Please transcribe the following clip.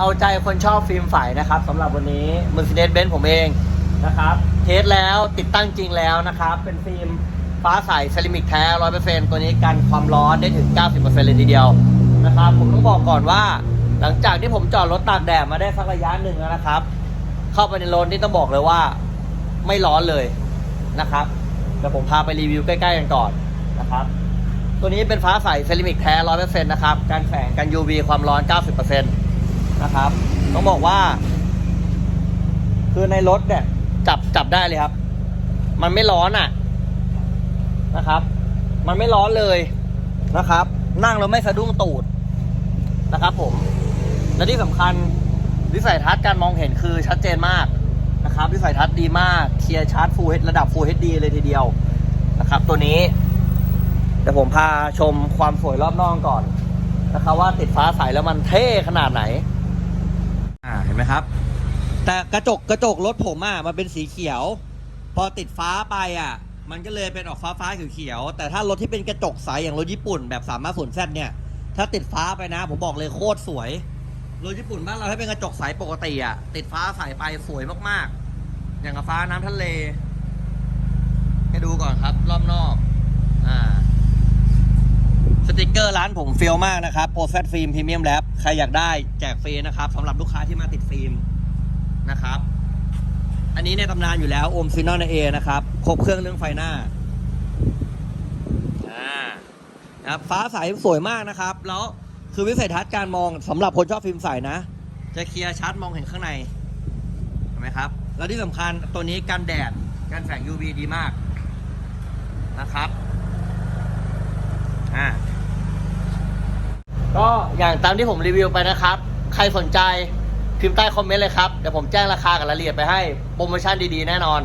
เอาใจคนชอบฟิล์มใสนะครับสำหรับวันนี้ Mercedes-Benz ผมเองนะครับ เทสแล้วติดตั้งจริงแล้วนะครับ เป็นฟิล์มฟ้าใสเซรามิกแท้ 100%ตัวนี้กันความร้อนได้ถึง 90%เลยทีเดียวนะครับ ผมต้องบอกก่อนว่า หลังจากที่ผมจอดรถตากแดดมาได้สักระยะหนึ่งแล้วนะครับ เข้าไปในรถนี่ต้องบอกเลยว่าไม่ร้อนเลยนะครับเดี๋ยวผมพาไปรีวิวใกล้ๆกันก่อนนะครับ ตัวนี้เป็นฟ้าใสเซรามิกแท้ 100%นะครับ การแฝงกัน UV ความร้อน 90% นะครับ ต้องบอกว่า คือในรถเนี่ย จับจับได้เลยครับ มันไม่ร้อนอะนะครับ มันไม่ร้อนเลยนะครับ นั่งแล้วไม่สะดุ้งตูดนะครับ ผม และที่สำคัญวิสัยทัศน์การมองเห็นคือชัดเจนมากนะครับวิสัยทัศน์ดีมากเคลียร์ชาร์จ Full HD ระดับ Full HD เลยทีเดียวนะครับ ตัวนี้เดี๋ยวผมพาชมความสวยรอบนอกก่อนนะครับ ว่าติดฟ้าใสแล้วมันเท่ขนาดไหน ไหมครับ แต่กระจกกระจกรถผมอะมันเป็นสีเขียว พอติดฟ้าไปอะ มันก็เลยเป็นออกฟ้าฟ้าเขียวๆแต่ถ้ารถที่เป็นกระจกใสอย่างรถญี่ปุ่นแบบสามารถฝนแซดเนี่ย ถ้าติดฟ้าไปนะ ผมบอกเลยโคตรสวยรถญี่ปุ่นบ้านเราถ้าเป็นกระจกใสปกติอะติดฟ้าใสไปสวยมากๆ อย่างกับฟ้าน้ำทะเลให้ดูก่อนครับรอบนอก อ่า ส ติกเกอร์ร้านผมเฟี้ยวมากนะครับโปรเซตฟิล์มพรีเมียมแลบใครอยากได้แจกฟรีนะครับสำหรับลูกค้าที่มาติดฟิล์มนะครับ อันนี้ในตำนานอยู่แล้วโอมซินอนเอนะครับครบเครื่องเรื่องไฟหน้าอ่านะครับฟ้าใสสวยมากนะครับ แล้วคือวิสัยทัศน์การมองสำหรับคนชอบฟิล์มใสนะ จะเคลียร์ชัดมองเห็นข้างในเห็นไหมครับ แล้วที่สำคัญตัวนี้กันแดดกันแสง UV ดีมากนะครับอ่า ก็อย่างตามที่ผมรีวิวไปนะครับ ใครสนใจพิมพ์ใต้คอมเมนต์เลยครับ เดี๋ยวผมแจ้งราคากับรายละเอียดไปให้ โปรโมชั่นดีๆ แน่นอน